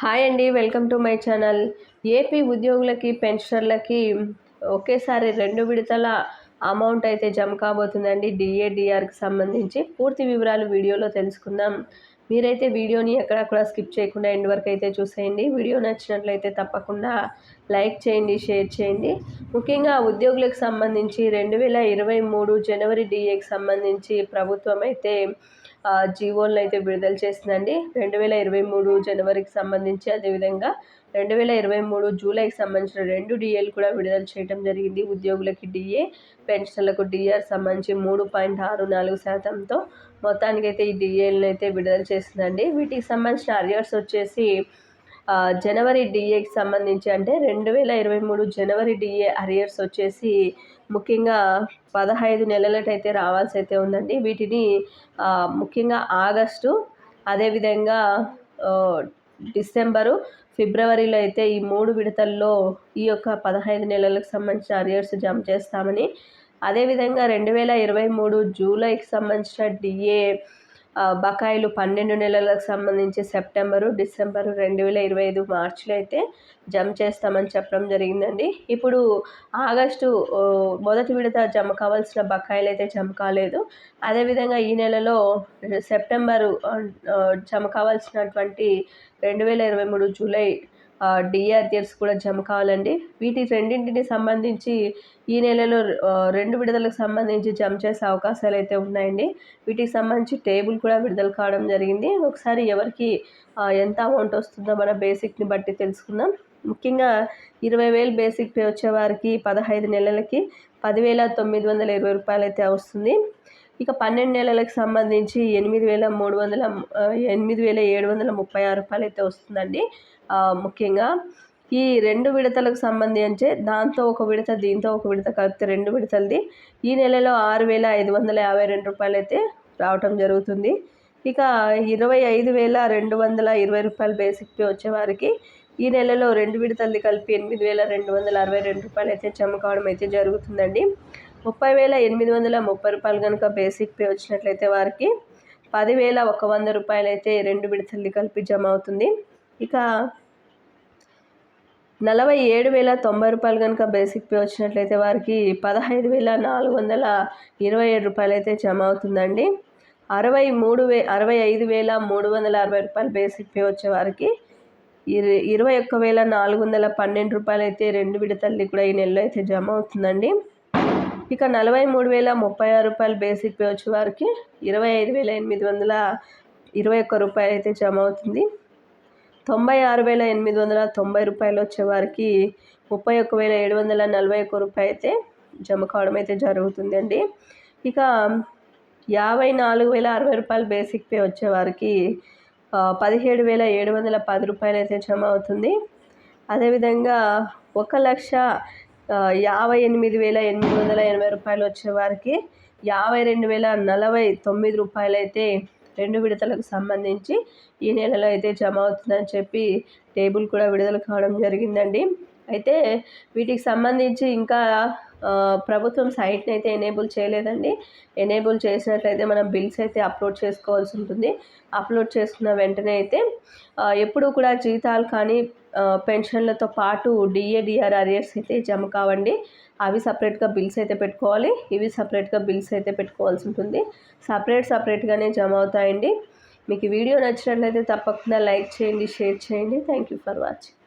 Hi అండి welcome to my channel. AP ఉద్యోగులకి పెన్షనర్లకి ఒకేసారి రెండు విడతల అమౌంట్ అయితే జమ కాబోతుందండి. డిఏడిఆర్కి సంబంధించి పూర్తి వివరాలు వీడియోలో తెలుసుకుందాం. మీరైతే వీడియోని ఎక్కడా కూడా స్కిప్ చేయకుండా ఎండ్ వరకు అయితే చూసేయండి. వీడియో నచ్చినట్లయితే తప్పకుండా లైక్ చేయండి షేర్ చేయండి. ముఖ్యంగా ఉద్యోగులకు సంబంధించి రెండు వేల ఇరవై మూడు జనవరి డిఏకి సంబంధించి ప్రభుత్వం అయితే జీవోలను అయితే విడుదల చేసిందండి. రెండు వేల ఇరవై మూడు జనవరికి సంబంధించి అదేవిధంగా రెండు వేల ఇరవై మూడు జూలైకి సంబంధించిన రెండు డిఏలు కూడా విడుదల చేయడం జరిగింది. ఉద్యోగులకి డిఏ పెన్షన్లకు డిఆర్ సంబంధించి మూడు పాయింట్ ఆరు నాలుగు శాతంతో మొత్తానికైతే ఈ డిఏలను అయితే విడుదల చేసిందండి. వీటికి సంబంధించిన అరియర్స్ వచ్చేసి జనవరి డిఏకి సంబంధించి అంటే రెండు వేల ఇరవై మూడు జనవరి డిఏ అరియర్స్ వచ్చేసి ముఖ్యంగా పదహైదు నెలలకైతే రావాల్సి అయితే ఉందండి. వీటిని ముఖ్యంగా ఆగస్టు అదేవిధంగా డిసెంబరు ఫిబ్రవరిలో అయితే ఈ మూడు విడతల్లో ఈ యొక్క పదహైదు నెలలకు సంబంధించిన అరియర్స్ జమ చేస్తామని. అదేవిధంగా రెండు వేల ఇరవై మూడు జూలైకి సంబంధించిన డిఏ బకాయిలు పన్నెండు నెలలకు సంబంధించి సెప్టెంబరు డిసెంబరు రెండు వేల ఇరవై ఐదు మార్చిలో అయితే జమ చేస్తామని చెప్పడం జరిగిందండి. ఇప్పుడు ఆగస్టు మొదటి విడత జమ కావాల్సిన బకాయిలు అయితే జమ కాలేదు. అదేవిధంగా ఈ నెలలో సెప్టెంబరు జమ కావాల్సినటువంటి రెండు వేల ఇరవై మూడు జూలై డిఆర్టీఎస్ కూడా జమ కావాలండి. వీటి రెండింటిని సంబంధించి ఈ నెలలో రెండు విడుదలకు సంబంధించి జమ చేసే అవకాశాలు అయితే ఉన్నాయండి. వీటికి సంబంధించి టేబుల్ కూడా విడుదల కావడం జరిగింది. ఒకసారి ఎవరికి ఎంత అమౌంట్ వస్తుందో మన బేసిక్ని బట్టి తెలుసుకుందాం. ముఖ్యంగా ఇరవై వేలు బేసిక్ పే వచ్చేవారికి పదహైదు నెలలకి పదివేల తొమ్మిది వందల ఇరవై రూపాయలు అయితే వస్తుంది. ఇక పన్నెండు నెలలకు సంబంధించి ఎనిమిది వేల మూడు వందల ఎనిమిది వేల ఏడు వందల ముప్పై ఆరు రూపాయలు అయితే వస్తుందండి. ముఖ్యంగా ఈ రెండు విడతలకు సంబంధించి దాంతో ఒక విడత దీంతో ఒక విడత కలిపితే రెండు విడతలది. ఈ నెలలో ఆరు వేల ఐదు వందల యాభై రెండు రూపాయలు అయితే రావటం జరుగుతుంది. ఇక ఇరవై ఐదు వేల రెండు వందల ఇరవై రూపాయలు బేసిక్ పే వచ్చేవారికి ఈ నెలలో రెండు విడతలది కలిపి ఎనిమిది వేల రెండు వందల అరవై రెండు రూపాయలు అయితే జమ కావడం అయితే జరుగుతుందండి. ముప్పై వేల ఎనిమిది వందల ముప్పై రూపాయలు కనుక బేసిక్ పే వచ్చినట్లయితే వారికి పదివేల ఒక వంద రూపాయలు అయితే రెండు విడతలది కలిపి జమ అవుతుంది ఇక నలభై ఏడు వేల తొంభై రూపాయలు కనుక బేసిక్ పే వచ్చినట్లయితే వారికి పదహైదు వేల నాలుగు వందల ఇరవై ఏడు రూపాయలు అయితే జమ అవుతుందండి అరవై మూడు వే అరవై ఐదు వేల మూడు వందల అరవై రూపాయలు బేసిక్ పే వచ్చే వారికి ఇరవై ఒక్క వేల నాలుగు వందల పన్నెండు రూపాయలు అయితే రెండు విడతల్ని కూడా ఈ నెలలో అయితే జమ అవుతుందండి ఇక నలభై మూడు వేల ముప్పై ఆరు రూపాయలు బేసిక్ పే వచ్చే వారికి ఇరవై ఐదు వేల ఎనిమిది వందల ఇరవై ఒక్క రూపాయలు అయితే జమ అవుతుంది. తొంభై ఆరు వేల ఎనిమిది వందల తొంభై రూపాయలు వచ్చేవారికి ముప్పై ఒక్క వేల ఏడు వందల నలభై ఒక్క రూపాయి అయితే జమ కావడం అయితే జరుగుతుందండి. ఇక యాభై నాలుగు వేల అరవై రూపాయలు బేసిక్ పే వచ్చేవారికి పదిహేడు వేల ఏడు వందల పది రూపాయలు అయితే జమ అవుతుంది. అదేవిధంగా ఒక లక్ష యాభై ఎనిమిది వేల ఎనిమిది వందల ఎనభై రూపాయలు వచ్చేవారికి యాభై రెండు వేల నలభై తొమ్మిది రూపాయలు అయితే రెండు విడతలకు సంబంధించి ఈ నెలలో అయితే జమ అవుతుందని చెప్పి టేబుల్ కూడా విడుదల కావడం జరిగిందండి. అయితే వీటికి సంబంధించి ఇంకా ప్రభుత్వం సైట్ని అయితే ఎనేబుల్ చేయలేదండి. ఎనేబుల్ చేసినట్లయితే మనం బిల్స్ అయితే అప్లోడ్ చేసుకోవాల్సి ఉంటుంది. అప్లోడ్ చేసుకున్న వెంటనే అయితే ఎప్పుడు కూడా జీతాలు కానీ పెన్షన్లతో పాటు డిఏడిఆర్ అరియర్స్ అయితే జమ కావండి. అవి సపరేట్గా బిల్స్ అయితే పెట్టుకోవాలి. ఇవి సపరేట్గా బిల్స్ అయితే పెట్టుకోవాల్సి ఉంటుంది. సపరేట్ సపరేట్గానే జమ అవుతాయండి. మీకు వీడియో నచ్చినట్లయితే తప్పకుండా లైక్ చేయండి షేర్ చేయండి. Thank you for watching